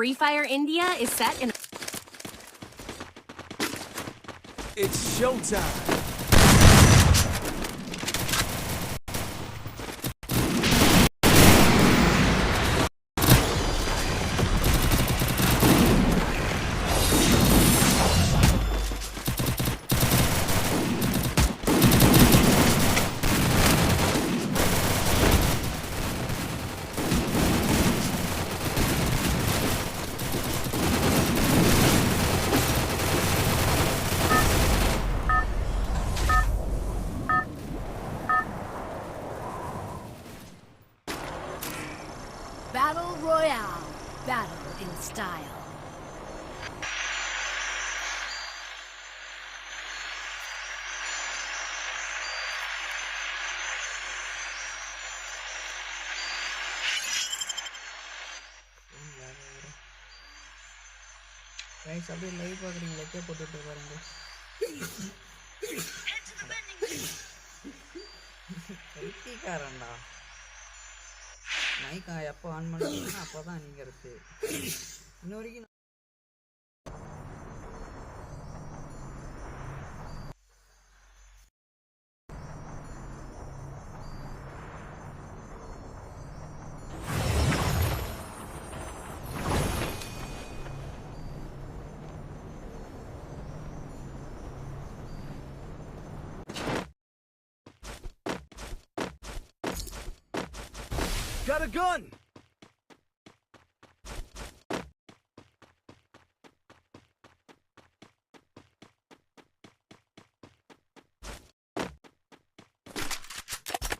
Free Fire India is set in. It's showtime. Battle Royale. Battle in style. Guys அப்படியே live பார்க்குறீங்க லெக்கே போட்டுட்டு பாருங்க பைத்தியக்காரன்டா மைக் எப்போ ஆன் பண்ணுறீங்கன்னா அப்போ தான் நீங்கள் இருக்குது இன்ன வரைக்கும் Got a gun!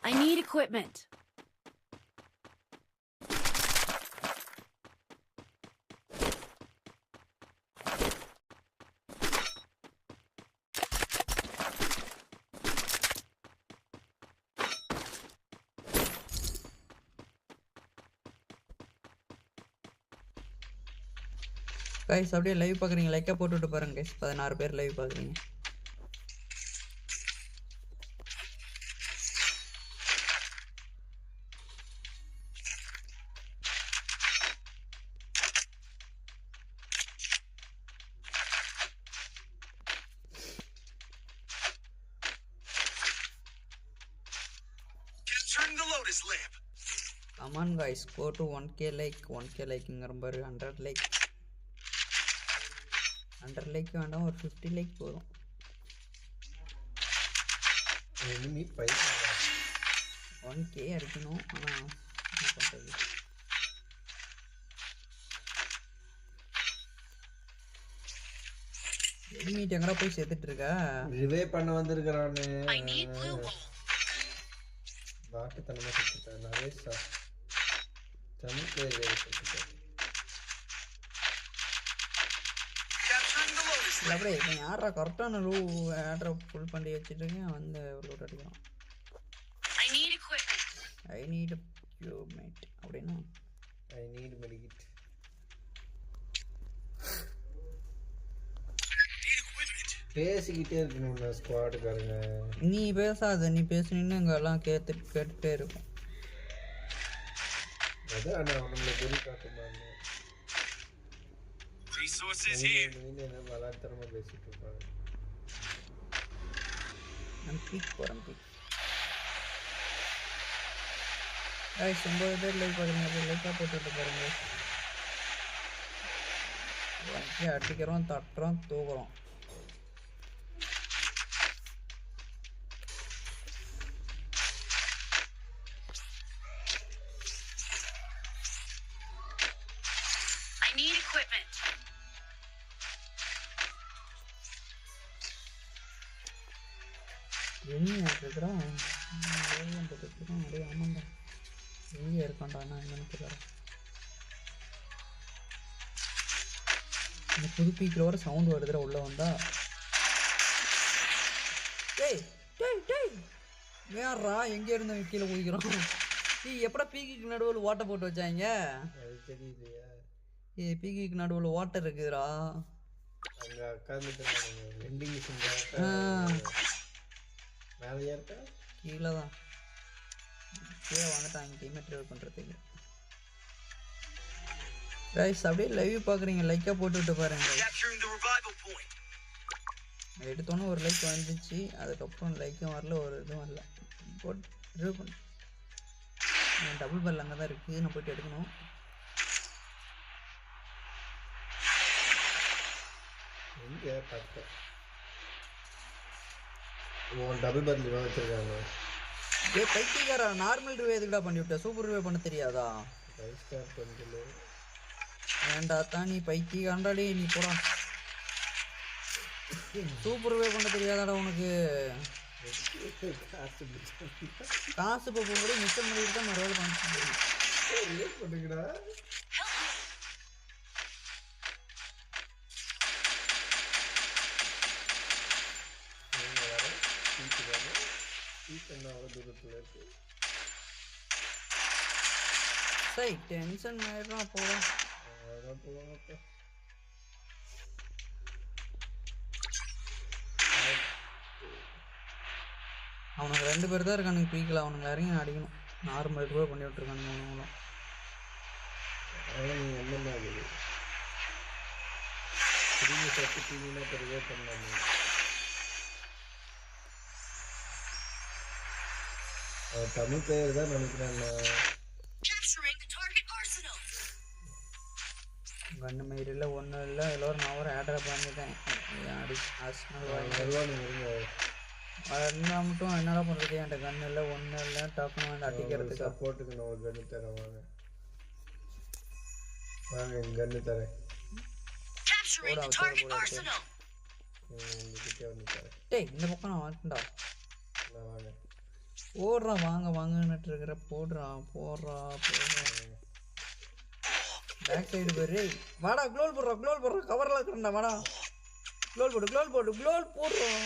I need equipment. Guys அப்படியே லைவ் பார்க்குறீங்க. லைக்காக போட்டுவிட்டு பாருங்க கைஸ் பதினாறு பேர் லைவ் பார்க்குறீங்க. Come on guys go to one k like one k லைக்குங்கிற பாரு ஹண்ட்ரட் லைக் ஹண்ட்ரட் லைக் வேண்டாம் ஒரு ஃபிஃப்டி லைக் போதும். எனிமி பை ஒன் கே அடிக்கணும் ஆனால் என்ன பண்ணுறது எலிமிட் எங்கடா போய் சேர்த்துட்டு இருக்கா ரிவே பண்ண வந்திருக்கிறானே. பாட்டுத்தனமா சுத்திட்டேன் நரேஷா. தமிழ் பேர் அப்படியே இப்போ யாரா கரெக்டான ரூ ஆட்ரை ஃபுல் பண்ணி வச்சுட்டு இருக்கேன் வந்து லோட் அடிக்கிறான் I need equipment. I need mate அப்படின்னா? ஐ நீட் மெடிக்கிட் பேசிக்கிட்டே இருக்கணும்ண்ணா ஸ்குவாடுக்காரங்க நீ பேசாத நீ பேசுனீன்னு இங்கே எல்லாம் கேட்டு கேட்டுட்டே இருக்கும். அதான் நான் அவனுங்களை குறி காட்டுமான்னு. Resources here. இருப்பாங்க. நான் பீக் போகிறேன் பீக் ஐஸ் ஒம்பது பேர் லைக் பார்க்குறீங்க லைக்காக போட்டுட்டு பாருங்க. அடிக்கிறோம் தட்டுறோம் தூக்குறோம். எண்ணி இருக்கிறான் போட்டுருக்கான் அப்படியே ஆமாண்டா எங்கே இருக்கான்டா நான் என்னன்னு தெரியல இந்த புது பீக்கில் வர சவுண்ட் வருதுடா உள்ளே வந்தா. டேய் டேய் டேய். வேறா எங்கே இருந்து கீழே குதிக்கிறான்? நீ எப்படா பீக்கிக்கு நடுவில் ஓட்டை போட்டு வச்சாங்க? ஏய் பீக்கிக்கு நடுவில் ஓட்டை இருக்குதுடா. அங்க உட்காந்துட்டு மேலேயா இருக்கா? கீழே தான் கீழே வந்துட்டாங்க டீமே ட்ரைவ் பண்ணுறதுக்கு ரைஸ் அப்படியே லைவ் பார்க்குறீங்க லைக்காக போட்டுவிட்டு பாருங்க Capturing the revival point. எடுத்தோன்னே ஒரு லைக் வந்துச்சு. அதுக்கப்புறம் லைக்கும் வரல ஒரு இதுவும் வரல. போட் ட்ரைவ் பண்ணு. டபுள் பெல் அங்கே தான் இருக்குது நான் போயிட்டு எடுக்கணும். எங்க பார்த்தேன் டபுள் பர்லி வச்சிருக்காங்க. ஏ பைத்தியக்காரா நார்மல் ரிவே எதுக்குடா பண்ணி விட்ட? சூப்பர் ரிவே பண்ண தெரியாதா? ஃபைவ் ஸ்டார் பண்டில் ஏன்டா தான் நீ பைத்தியக்காண்டாடி நீ போடா. சூப்பர் ரிவே பண்ண தெரியாதாடா உனக்கு? காசு கூட மிச்சம் பண்ணிட்டு தான் மறுபடியும் பண்ணிட்டு தூரத்தில் இருக்கு சரி டென்ஷன் ஆயிடுறான் போடா அதான் போவாங்கப்பா அவனுக்கு ரெண்டு பேர் தான் இருக்கானுங்க பீக்கில் அவனுங்க இறங்கி அடிக்கணும் நார்மல் ரூபா பண்ணி விட்டுருக்கானுங்க அவனுங்களும் என்ன நீ என்னென்ன ஆகுது திரும்பி தமிழ் பெயர் தான் நினைக்கிறேன் arsenal. கண்ணு மயிரில் ஒன்றும் இல்லை எல்லோரும் நான் ஒரு ஆர்டரை பண்ணிட்டேன் அடி இருங்க இருந்தால் மட்டும் என்னடா பண்ணுறது என்கிட்ட கண்ணு இல்லை ஒன்றும் இல்லை டக்குன்னு வந்து அடிக்கிறதுக்கு சப்போர்ட்டுக்கு நான் ஒரு கன்று தரேன் வாங்க வாங்க என் கன்று தரேன் தரேன் டேய் இந்த பக்கம் நான் வந்துட்டா நான் வாங்க போடுறான் வாங்க வாங்கன்னுட்டு இருக்கிற போடுறான் போடுறா போடுறா. பேக் சைடு பேரு. வாடா க்ளோல் போடுறா க்ளோல் போடுறா. கவரில் இருக்கிறேன்டா வாடா. க்ளோல் போடு க்ளோல் போடு க்ளோல் போடுறோம்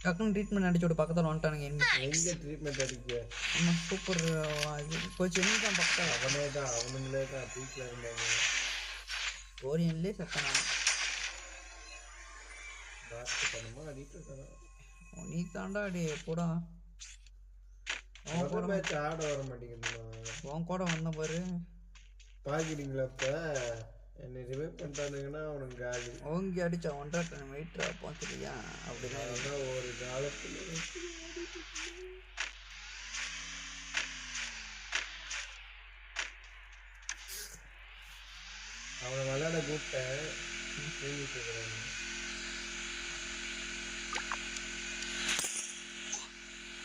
டக்குன்னு ட்ரீட்மெண்ட் அடிச்சு விடு பக்கத்தில் வந்துட்டானுங்க என்ன? எங்க ட்ரீட்மெண்ட் அடிக்க? ஆமா சூப்பர் கோச் என்ன தான் பக்கம் அவனே தான் அவனுங்களே தான் வீட்டில் இருந்தாங்க ஓரியன்லேயே செத்தேன் நான். டாக்டர் பண்ணமா அடிட்டு நீ தாண்டா அடி போடா. ஆட வர மாட்டேங்குதுண்ணா உன் கூட வந்த பாரு. பாக்கிறீங்களா இப்ப? என்னை ரிவைவ் பண்ணிட்டானுங்கன்னா அவனுக்கு காலி ஓங்கி அடிச்சா ஒன்றரை டன் வெயிட்ரா பார்த்துட்டியா அப்படிதான் ஒரு காலத்துல அவனை விளையாட கூப்பிட்டேன்.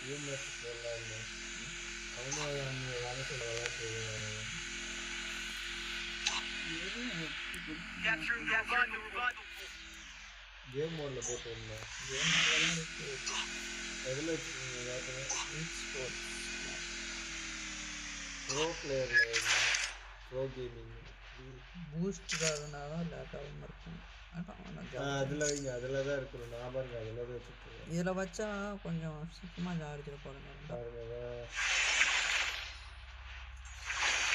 தூங்கிட்டு இருக்கிறான் யூஎம்எஸ் விளையாடல அந்த வேலை சொல்ல விளையாட்டு Capturing the revival, the game மோட்ல போட்டு இருந்தேன் எதில் வச்சுருக்கீங்க ப்ரோ பிளேயரில் ப்ரோ கேமிங் பூஸ்ட் ஆகுனாதான் லேட் இருக்கும் அதில் வைங்க அதில் தான் இருக்கணும். நான் பாருங்க அதில் தான் வச்சுருக்கேன். இதுல வச்சா கொஞ்சம் சீக்கிரமா சார்ஜ் போடுங்க.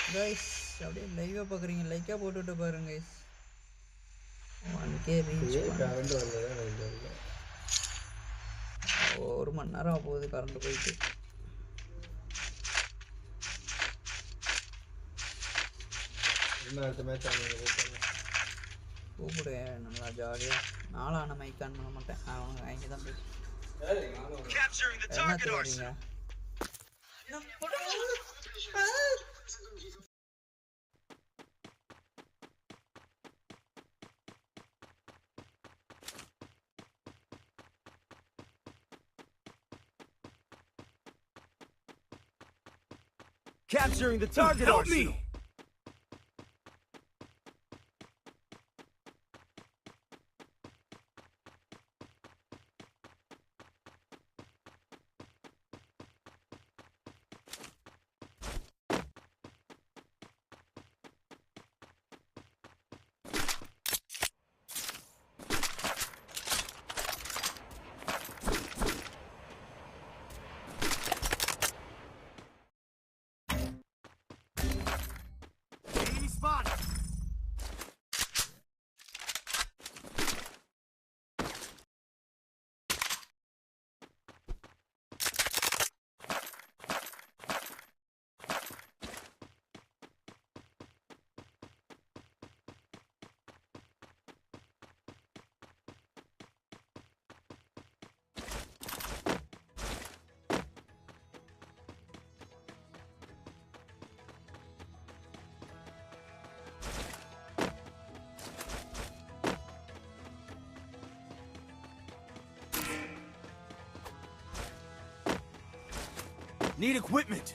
கைஸ் அப்படியே லைவா பாக்குறீங்க. லைக்கா போட்டுட்டு பாருங்க கைஸ் ஒன் கே ரீச் ஒரு மணி நேரம் போகுது கரண்ட் போயிட்டு. அடுத்த match கூப்பிடு நல்லா ஜாலியாக நாளான மைக் ஆன் பண்ண மாட்டேன் அவங்க அங்கே தான் பேசு Capturing the என்ன target தேடுறீங்க arsenal. Capturing the target Help arsenal. me! Need equipment.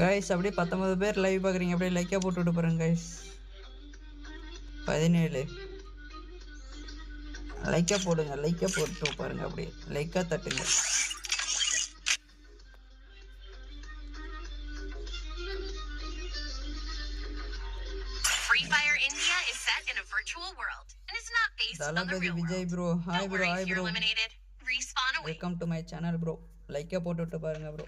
Guys அப்படியே பத்தொன்பது பேர் லைவ் பார்க்குறீங்க. அப்படியே லைக்காக போட்டு விட்டு பாருங்க கைஸ் பதினேழு. லைக்காக போடுங்க லைக்காக போட்டு பாருங்க அப்படியே. லைக்காக தட்டுங்க. Thalapathy Vijay. Bro hi bro hi bro. Welcome to my channel bro லைக்காக போட்டு விட்டு பாருங்க ப்ரோ